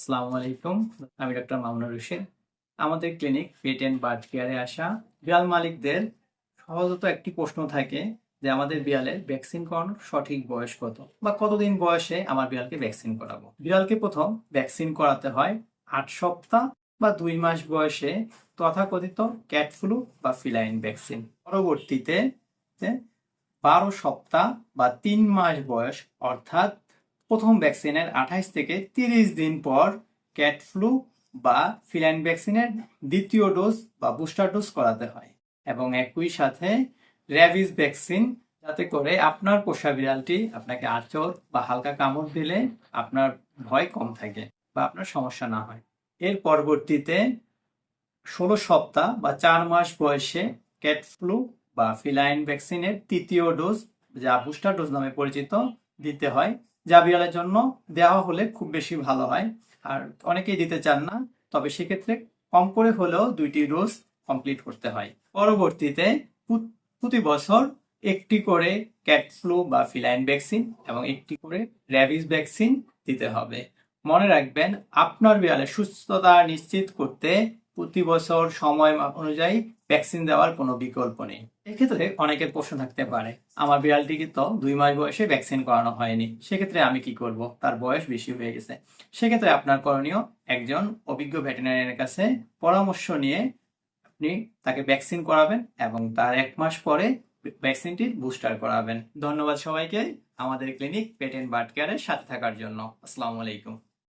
আসসালামু আলাইকুম, আমি ডক্টর মামুনুর রশিদ। আমাদের ক্লিনিক পেট অ্যান্ড বার্ড কেয়ারে আসা বিড়াল মালিকদের সহজত একটি প্রশ্ন থাকে যে আমাদের বিড়ালের ভ্যাকসিন করানোর সঠিক বয়স কত বা কতদিন বয়সে আমার বিড়ালকে ভ্যাকসিন করাবো? বিড়ালকে প্রথম ভ্যাকসিন করাতে হয় আট সপ্তাহ বা দুই মাস বয়সে তথাকথিত ক্যাট ফ্লু বা ফিলাইন ভ্যাকসিন পরবর্তীতে বারো সপ্তাহ বা তিন মাস বয়স, অর্থাৎ প্রথম ভ্যাকসিনের আঠাইশ থেকে তিরিশ দিন পর ক্যাট ফ্লু বা ফিলাইন ভ্যাকসিনের দ্বিতীয় ডোজ বা বুস্টার ডোজ করাতে হয় এবং একই সাথে র্যাবিস ভ্যাকসিন যাতে করে আপনার পোষা বিড়ালটি আপনাকে আচর বা হালকা কামড় দিলে আপনার ভয় কম থাকে বা আপনার সমস্যা না হয়। এর পরবর্তীতে ষোলো সপ্তাহ বা চার মাস বয়সে ক্যাট ফ্লু বা ফিলাইন ভ্যাকসিনের তৃতীয় ডোজ, যা বুস্টার ডোজ নামে পরিচিত, দিতে হয়। যা বিড়ালের জন্য দেওয়া হলে খুব বেশি ভালো হয়। আর অনেকেই দিতে চান না, তবে সেক্ষেত্রে কম করে হলেও দুইটি ডোজ কমপ্লিট করতে হয়। পরবর্তীতে প্রতি বছর একটি করে ক্যাট ফ্লু বা ফিলাইন ভ্যাকসিন এবং একটি করে র্যাবিস ভ্যাকসিন দিতে হবে। মনে রাখবেন, আপনার বিড়ালের সুস্থতা নিশ্চিত করতে প্রতি বছর সময় অনুযায়ী ভ্যাকসিন দেওয়ার কোনো বিকল্প নেই। এক্ষেত্রে অনেকের প্রশ্ন থাকতে পারে, আমার বিড়ালটিকে তো দুই মাস বয়সে ভ্যাকসিন করানো হয়নি, সেক্ষেত্রে আমি কি করব? তার বয়স বেশি হয়ে গেছে। সেক্ষেত্রে আপনার করণীয়, একজন অভিজ্ঞ ভেটেরিনারিয়ানের কাছে পরামর্শ নিয়ে আপনি তাকে ভ্যাকসিন করাবেন এবং তার এক মাস পরে ভ্যাকসিনটি বুস্টার করাবেন। ধন্যবাদ সবাইকে, আমাদের ক্লিনিক পেট এন্ড বার্ড কেয়ারের সাথে থাকার জন্য। আসসালামু আলাইকুম।